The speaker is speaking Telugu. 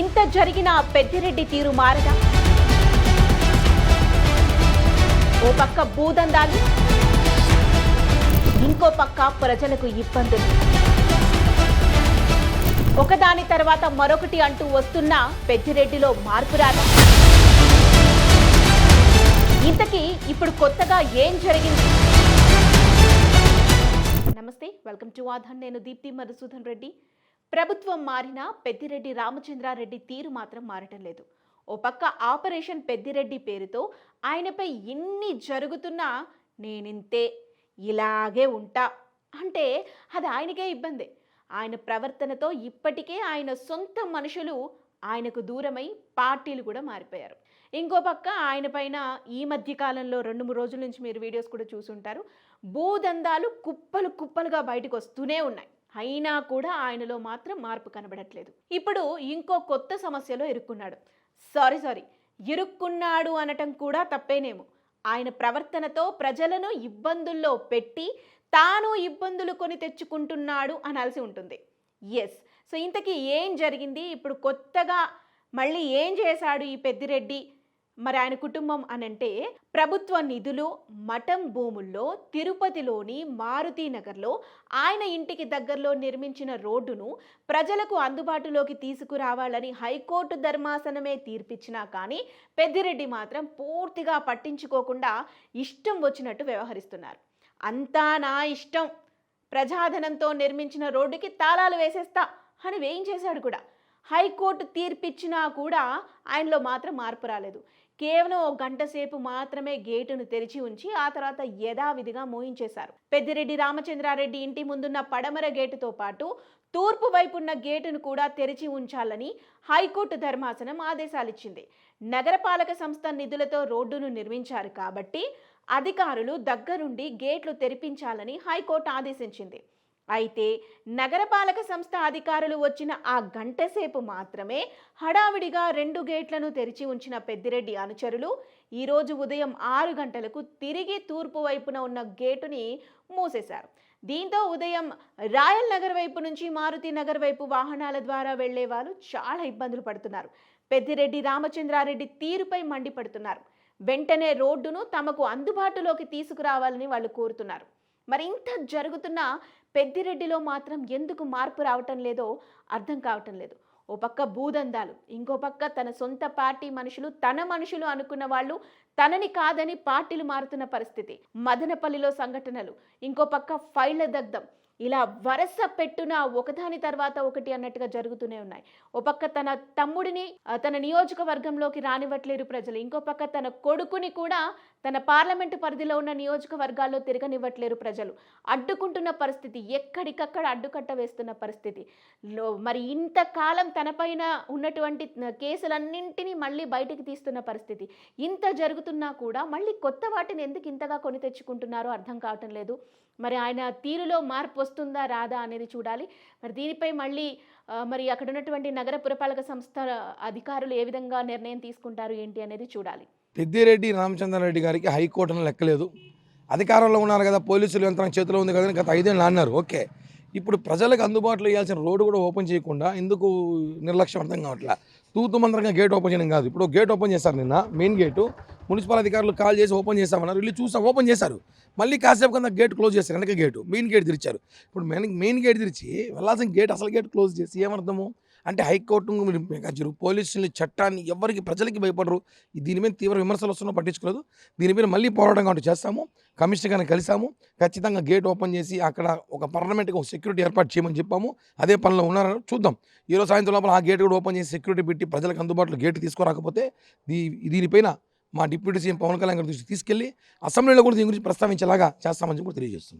ఇంత జరిగిన పెద్దిరెడ్డి తీరు మారదా? ఓ పక్క భూదందాలు ఇంకో పక్క ప్రజలకు ఇబ్బందులు. ఒకదాని తర్వాత మరొకటి అంటూ వస్తున్న పెద్దిరెడ్డిలో మార్పు రాదా? ఇంతకీ ఇప్పుడు కొత్తగా ఏం జరిగింది? నమస్తే వెల్కమ్ టు ఆధాన్ నేను దీప్తి మధుసూదన్ రెడ్డి. ప్రభుత్వం మారినా పెద్దిరెడ్డి రామచంద్రారెడ్డి తీరు మాత్రం మారటం లేదు. ఓ పక్క ఆపరేషన్ పెద్దిరెడ్డి పేరుతో ఆయనపై ఎన్ని జరుగుతున్నా నేనింతే ఇలాగే ఉంటా. అంటే అది ఆయనకే ఇబ్బంది. ఆయన ప్రవర్తనతో ఇప్పటికే ఆయన సొంత మనుషులు ఆయనకు దూరమై పార్టీలు కూడా మారిపోయారు. ఇంకో పక్క ఆయన పైన ఈ మధ్య కాలంలో రెండు మూడు రోజుల నుంచి మీరు వీడియోస్ కూడా చూసుంటారు. భూదందాలు కుప్పలు కుప్పలుగా బయటకు వస్తూనే ఉన్నాయి. అయినా కూడా ఆయనలో మాత్రం మార్పు కనబడట్లేదు. ఇప్పుడు ఇంకో కొత్త సమస్యలో ఇరుక్కున్నాడు. Sorry sorry. ఇరుక్కున్నాడు అనటం కూడా తప్పేనేమో. ఆయన ప్రవర్తనతో ప్రజలను ఇబ్బందుల్లో పెట్టి తాను ఇబ్బందులు కొని తెచ్చుకుంటున్నాడు అనాల్సి ఉంటుంది. ఎస్ సో ఇంతకీ ఏం జరిగింది? ఇప్పుడు కొత్తగా మళ్ళీ ఏం చేశాడు ఈ పెద్దిరెడ్డి? మరి ఆయన కుటుంబం అనంటే ప్రభుత్వ నిధులు మఠం భూముల్లో తిరుపతిలోని మారుతి నగర్లో ఆయన ఇంటికి దగ్గరలో నిర్మించిన రోడ్డును ప్రజలకు అందుబాటులోకి తీసుకురావాలని హైకోర్టు ధర్మాసనమే తీర్పిచ్చినా కానీ పెద్దిరెడ్డి మాత్రం పూర్తిగా పట్టించుకోకుండా ఇష్టం వచ్చినట్టు వ్యవహరిస్తున్నారు. అంతా నా ఇష్టం. ప్రజాధనంతో నిర్మించిన రోడ్డుకి తాళాలు వేసేస్తా అని వేయించేశాడు కూడా. హైకోర్టు తీర్పిచ్చినా కూడా ఆయనలో మాత్రం మార్పు రాలేదు. కేవలం ఒక గంట సేపు మాత్రమే గేటును తెరిచి ఉంచి ఆ తర్వాత యథావిధిగా మోయించేశారు. పెద్దిరెడ్డి రామచంద్రారెడ్డి ఇంటి ముందున్న పడమర గేటుతో పాటు తూర్పు వైపున్న గేటును కూడా తెరిచి ఉంచాలని హైకోర్టు ధర్మాసనం ఆదేశాలిచ్చింది. నగరపాలక సంస్థ నిధులతో రోడ్డును నిర్మించారు కాబట్టి అధికారులు దగ్గరుండి గేట్లు తెరిపించాలని హైకోర్టు ఆదేశించింది. అయితే నగరపాలక సంస్థ అధికారులు వచ్చిన ఆ గంటసేపు మాత్రమే హడావిడిగా రెండు గేట్లను తెరిచి ఉంచిన పెద్దిరెడ్డి అనుచరులు ఈరోజు ఉదయం ఆరు గంటలకు తిరిగి తూర్పు వైపున ఉన్న గేటుని మూసేశారు. దీంతో ఉదయం రాయల్ నగర్ వైపు నుంచి మారుతి నగర్ వైపు వాహనాల ద్వారా వెళ్ళే వాళ్ళు చాలా ఇబ్బందులు పడుతున్నారు. పెద్దిరెడ్డి రామచంద్రారెడ్డి తీరుపై మండిపడుతున్నారు. వెంటనే రోడ్డును తమకు అందుబాటులోకి తీసుకురావాలని వాళ్ళు కోరుతున్నారు. మరి ఇంత జరుగుతున్న పెద్దిరెడ్డిలో మాత్రం ఎందుకు మార్పు రావటం లేదో అర్థం కావటం లేదు. ఓ పక్క భూదందాలు ఇంకో పక్క తన సొంత పార్టీ మనుషులు తన మనుషులు అనుకున్న వాళ్ళు తనని కాదని పార్టీలు మారుతున్న పరిస్థితి. మదనపల్లిలో సంఘటనలు ఇంకో పక్క ఫైళ్ళ దగ్ధం. ఇలా వరస పెట్టున ఒకదాని తర్వాత ఒకటి అన్నట్టుగా జరుగుతూనే ఉన్నాయి. ఓ పక్క తన తమ్ముడిని తన నియోజకవర్గంలోకి రానివ్వట్లేరు ప్రజలు. ఇంకో పక్క తన కొడుకుని కూడా తన పార్లమెంటు పరిధిలో ఉన్న నియోజకవర్గాల్లో తిరగనివ్వట్లేరు ప్రజలు. అడ్డుకుంటున్న పరిస్థితి ఎక్కడికక్కడ అడ్డుకట్ట వేస్తున్న పరిస్థితి. లో మరి ఇంతకాలం తనపైన ఉన్నటువంటి కేసులన్నింటినీ మళ్ళీ బయటికి తీస్తున్న పరిస్థితి. ఇంత జరుగుతున్నా కూడా మళ్ళీ కొత్త వాటిని ఎందుకు ఇంతగా కొని తెచ్చుకుంటున్నారో అర్థం కావటం లేదు. మరి ఆయన తీరులో మార్పు వస్తుందా రాదా అనేది చూడాలి. మరి దీనిపై మళ్ళీ మరి అక్కడ ఉన్నటువంటి నగర పురపాలక సంస్థ అధికారులు ఏ విధంగా నిర్ణయం తీసుకుంటారు ఏంటి అనేది చూడాలి. పెద్దిరెడ్డి రామచంద్రారెడ్డి గారికి హైకోర్టును లెక్కలేదు అధికారంలో ఉన్నారు కదా పోలీసులు యంత్రం చేతిలో ఉంది కదా గత ఐదేళ్ళు అన్నారు. ఓకే. ఇప్పుడు ప్రజలకు అందుబాటులో ఇవ్వాల్సిన రోడ్డు కూడా ఓపెన్ చేయకుండా ఎందుకు నిర్లక్ష్యం అర్థం కావట్లే? తూతు మంత్రంగా గేట్ ఓపెన్ చేయడం కాదు. ఇప్పుడు గేట్ ఓపెన్ చేశారు నిన్న మెయిన్ గేటు. మున్సిపల్ అధికారులు కాల్ చేసి ఓపెన్ చేస్తామన్నారు. వీళ్ళు చూసాం ఓపెన్ చేశారు. మళ్ళీ కాసేపు కింద గేట్ క్లోజ్ చేశారు. వెనక గేటు. మెయిన్ గేట్ తెరిచారు. ఇప్పుడు మెయిన్ మెయిన్ గేట్ తెరిచి వెళ్ళాల్సిన గేట్ అసలు గేట్ క్లోజ్ చేసి ఏమర్థము? అంటే హైకోర్టు మెగాజరు పోలీసులు చట్టాన్ని ఎవరికి ప్రజలకి భయపడరు. దీని మీద తీవ్ర విమర్శలు వస్తున్నా పట్టించుకోలేదు. దీని మీద మళ్ళీ పోరాటం కాబట్టి చేస్తాము. కమిషనర్ గారిని కలిసాము. ఖచ్చితంగా గేట్ ఓపెన్ చేసి అక్కడ ఒక పర్మనెంట్గా ఒక సెక్యూరిటీ ఏర్పాటు చేయమని చెప్పాము. అదే పనిలో ఉన్నారు చూద్దాం. ఈరోజు సాయంత్రం లోపల ఆ గేట్ కూడా ఓపెన్ చేసి సెక్యూరిటీ పెట్టి ప్రజలకు అందుబాటులో గేట్ తీసుకురాకపోతే దీ దీనిపైన మా డిప్యూటీ సీఎం పవన్ కళ్యాణ్ గారి దృష్టికి తీసుకెళ్ళి అసెంబ్లీలో కూడా దీని గురించి ప్రస్తావించేలాగా చేస్తామని కూడా తెలియజేస్తున్నాం.